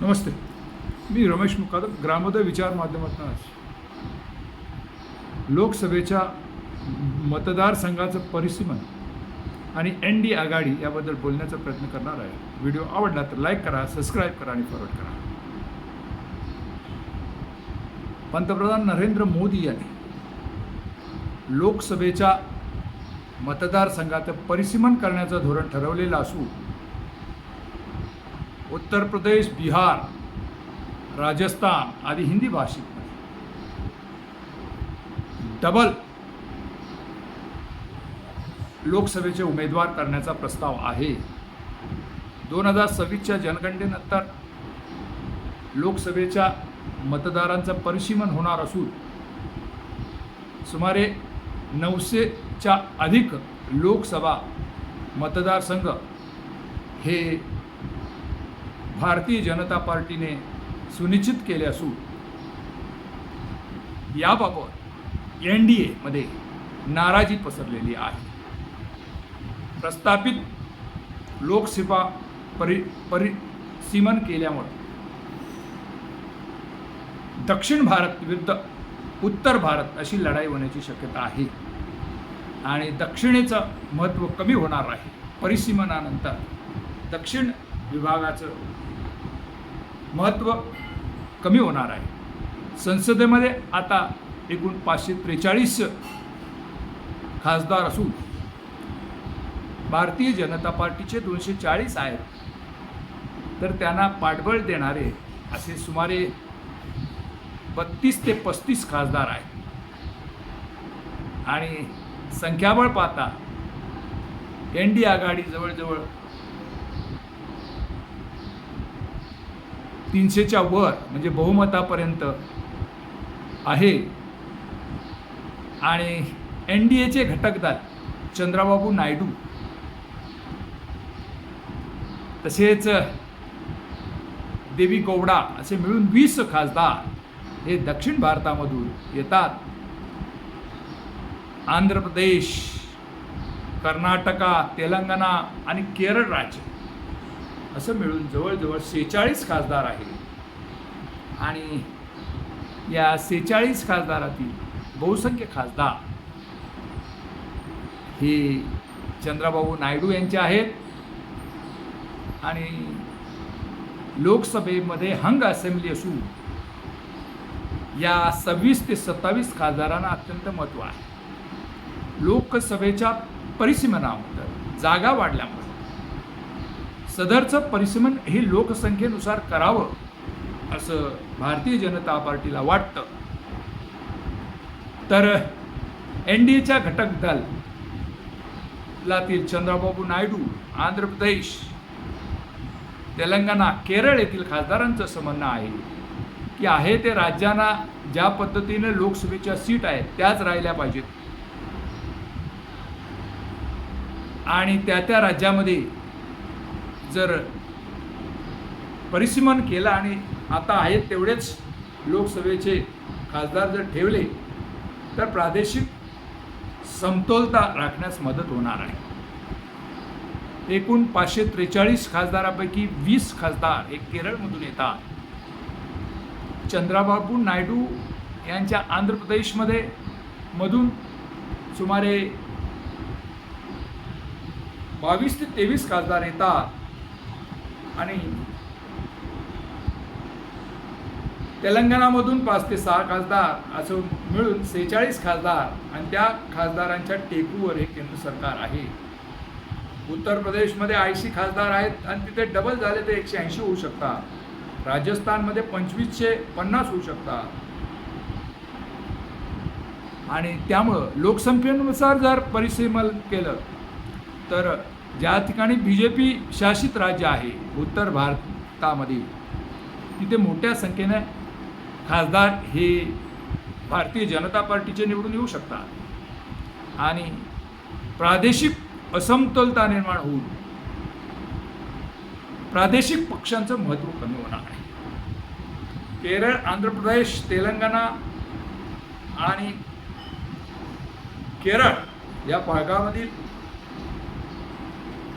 नमस्ते. मी रमेश मुकादम ग्रामोदय विचार माध्यमातून आज लोकसभेच्या मतदारसंघाचं परिसीमन आणि एन डी आघाडी याबद्दल बोलण्याचा प्रयत्न करणार आहे. व्हिडिओ आवडला तर लाईक करा सबस्क्राईब करा आणि फॉरवर्ड करा. पंतप्रधान नरेंद्र मोदी यांनी लोकसभेच्या मतदारसंघाचं परिसीमन करण्याचं धोरण ठरवलेलं असून उत्तर प्रदेश बिहार राजस्थान आदी हिंदी भाषिक डबल लोकसभेचे उमेदवार करण्याचा प्रस्ताव आहे. दोन हजार सव्वीसच्या जनगणनेनंतर लोकसभेच्या मतदारांचं परिसीमन होणार असून सुमारे नऊशेच्या अधिक लोकसभा मतदारसंघ हे भारतीय जनता पार्टीने सुनिश्चित केले असून याबाबत एन डी एमध्ये नाराजी पसरलेली आहे. प्रस्थापित लोकसेवा परि परिसीमन केल्यामुळे दक्षिण भारत विरुद्ध उत्तर भारत अशी लढाई होण्याची शक्यता आहे. आणि दक्षिणेचं महत्त्व कमी होणार आहे. परिसीमनानंतर दक्षिण विभागाचं महत्त्व कमी होणार आहे. संसदेमध्ये आता एकूण पाचशे त्रेचाळीस खासदार असून भारतीय जनता पार्टीचे दोनशे चाळीस आहेत. तर त्यांना पाठबळ देणारे असे सुमारे बत्तीस ते पस्तीस खासदार आहेत. आणि संख्याबळ पाहता एन डी आघाडी जवळजवळ तीनशेच्या वर म्हणजे बहुमतापर्यंत आहे. आणि एन डी एचे घटकदार चंद्राबाबू नायडू. तसेच देवी गौडा असे मिळून वीस खासदार हे दक्षिण भारतामधून येतात. आंध्र प्रदेश कर्नाटका तेलंगणा आणि केरळ राज्य. असं मिळून जवळजवळ सेहेचाळीस खासदार आहे आणि या सेहेचाळीस खासदारातील बहुसंख्य खासदार हे चंद्राबाबू नायडू यांचे आहेत. आणि लोकसभेमध्ये हंग असेंब्ली असून या सव्वीस ते सत्तावीस खासदारांना अत्यंत महत्त्व आहे. लोकसभेच्या परिसीमनामध्ये जागा वाढल्यामुळे सदरचं परिसीमन हे लोकसंख्येनुसार करावं असं भारतीय जनता पार्टीला वाटतं. तर एन डी एच्या घटक दलातील चंद्रबाबू नायडू आंध्र प्रदेश तेलंगणा केरळ येथील खासदारांचं असं म्हणणं आहे की आहे ते राज्यांना ज्या पद्धतीने लोकसभेच्या सीट आहेत त्याच राहिल्या पाहिजेत. आणि त्या त्या राज्यामध्ये जर परिसीमन केलं आणि आता आहेत तेवढेच लोकसभेचे खासदार जर ठेवले तर प्रादेशिक समतोलता राखण्यास मदत होणार आहे. एकूण पाचशे त्रेचाळीस खासदारापैकी वीस खासदार हे केरळमधून येतात. चंद्राबाबू नायडू यांच्या आंध्र प्रदेशमध्ये मधून सुमारे बावीस ते तेवीस खासदार येतात. आणि तेलंगणामधून पाच ते सहा खासदार असं मिळून सेहेचाळीस खासदार आणि त्या खासदारांच्या टेकूवर हे केंद्र सरकार आहे. उत्तर प्रदेशमध्ये ऐंशी खासदार आहेत आणि तिथे डबल झाले तर एकशे ऐंशी होऊ शकतात. राजस्थानमध्ये पंचवीसशे पन्नास होऊ शकतात. आणि त्यामुळं लोकसंख्येनुसार जर परिसीमन केलं तर ज्या ठिकाणी बी जे पी शासित राज्य आहे उत्तर भारतामध्ये तिथे मोठ्या संख्येने खासदार हे भारतीय जनता पार्टीचे निवडून येऊ शकतात. आणि प्रादेशिक असमतोलता निर्माण होऊन प्रादेशिक पक्षांचं महत्त्व कमी होणार आहे. केरळ आंध्र प्रदेश तेलंगणा आणि केरळ या भागामधील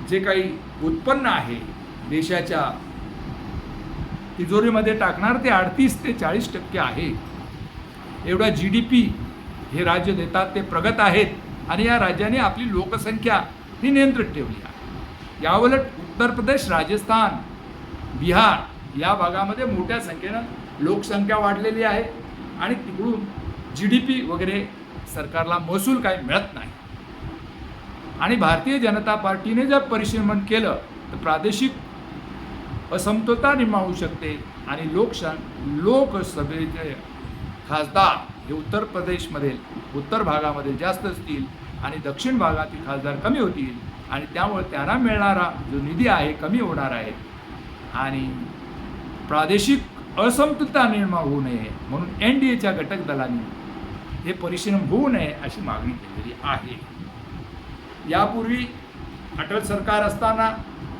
जे काही उत्पन्न आहे देशाच्या तिजोरीमध्ये टाकणार ते अडतीस ते चाळीस टक्के आहे. एवढा जी डी पी हे राज्य देतात ते प्रगत आहेत आणि या राज्याने आपली लोकसंख्या ही नियंत्रित ठेवली आहे. याउलट उत्तर प्रदेश राजस्थान बिहार या भागामध्ये मोठ्या संख्येनं लोकसंख्या वाढलेली आहे आणि तिकडून जी डी पी वगैरे सरकारला महसूल काही मिळत नाही. आणि भारतीय जनता पार्टीने जर परिश्रमण केलं तर प्रादेशिक असमतोलता निर्माण होऊ शकते आणि लोकशा लोकसभेचे खासदार हे उत्तर प्रदेशमधील उत्तर भागामध्ये जास्त असतील आणि दक्षिण भागातील खासदार कमी होतील आणि त्यामुळे त्यांना मिळणारा जो निधी आहे कमी होणार आहे. आणि प्रादेशिक असमतुलता निर्माण होऊ नये म्हणून एन डी एच्या घटक दलांनी हे परिश्रम होऊ नये अशी मागणी केलेली आहे. यापूर्वी अटल सरकार असताना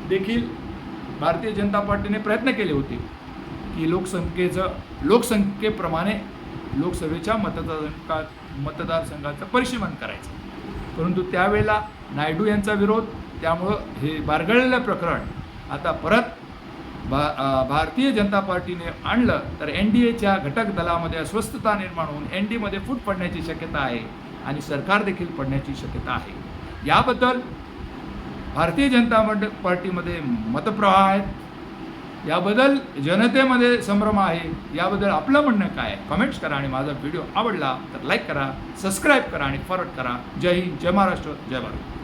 देखील भारतीय जनता पार्टीने प्रयत्न केले होते की लोकसंख्येचं लोकसंख्येप्रमाणे लोकसभेच्या मतदारसंघा मतदारसंघाचं परिशीमन करायचं. परंतु त्यावेळेला नायडू यांचा विरोध त्यामुळं हे बारगळलेलं प्रकरण आता परत भा भारतीय जनता पार्टीने आणलं तर एन डी एच्या घटक दलामध्ये अस्वस्थता निर्माण होऊन एन डीमध्ये फूट पडण्याची शक्यता आहे आणि सरकार देखील पडण्याची शक्यता आहे. याबद्दल भारतीय जनता मंड पार्टीमध्ये मतप्रवाह आहेत याबद्दल जनतेमध्ये संभ्रम आहे. याबद्दल आपलं म्हणणं काय कमेंट्स करा आणि माझा व्हिडिओ आवडला तर लाईक करा सबस्क्राईब करा आणि फॉरवर्ड करा. जय हिंद जय महाराष्ट्र जय भारत.